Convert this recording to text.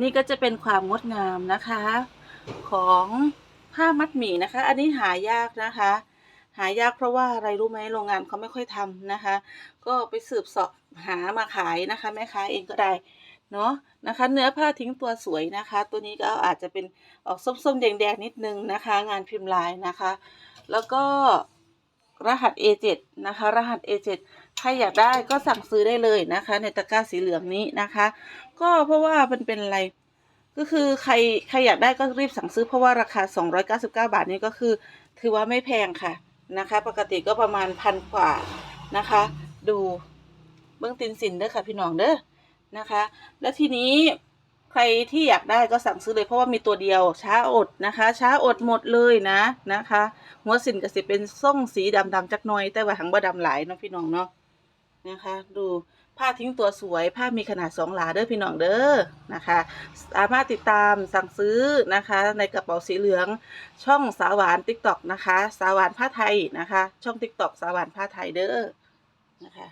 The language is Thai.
นี่ก็จะเป็นความงดงามนะคะ ของผ้ามัดหมี่นะคะ อันนี้หายากนะคะ หายากเพราะว่าอะไรรู้ไหมโรงงานเขาไม่ค่อยทำนะคะ ก็ไปสืบเสอบหามาขายนะคะแม่ค้าเองก็ได้เนาะนะคะ เนื้อผ้าทิ้งตัวสวยนะคะ ตัวนี้ก็อาจจะเป็นออกส้มๆแดงๆนิดนึงนะคะ งานพิมพ์ลายนะคะ แล้วก็รหัส A7 นะคะ รหัส A7 ใครอยากได้ก็สั่งซื้อได้เลยนะคะ ในตะกร้าสีเหลืองนี้นะคะ ก็เพราะว่ามันเป็นอะไรก็คือใครใครอยากได้ก็รีบสั่งซื้อเพราะว่าราคา 299 บาทนี้ก็คือ ถือว่าไม่แพงค่ะนะคะ ปกติก็ประมาณพันกว่านะคะ ดูเบื้องตินสินเด้อค่ะพี่น้องเด้อนะคะ แล้วทีนี้ใครที่อยากได้ก็สั่งซื้อเลยเพราะว่ามีตัวเดียวช้าอดนะคะ ช้าอดหมดเลยนะนะคะ หัวสินก็สิเป็นส่งสีดำๆจักหน่อย แต่ว่าหังบ่ดำหลายเนาะพี่น้องเนาะ นะคะ ดูผ้าทิ้งตัวสวย ผ้ามีขนาดสองหลาเด้อพี่น้องเด้อนะคะ สามารถติดตามสั่งซื้อนะคะ ในกระเป๋าสีเหลือง ช่องสาวหวานติ๊กต็อกนะคะ สาวหวานผ้าไทยนะคะ ช่องติ๊กต็อกสาวหวานผ้าไทยเด้อนะคะ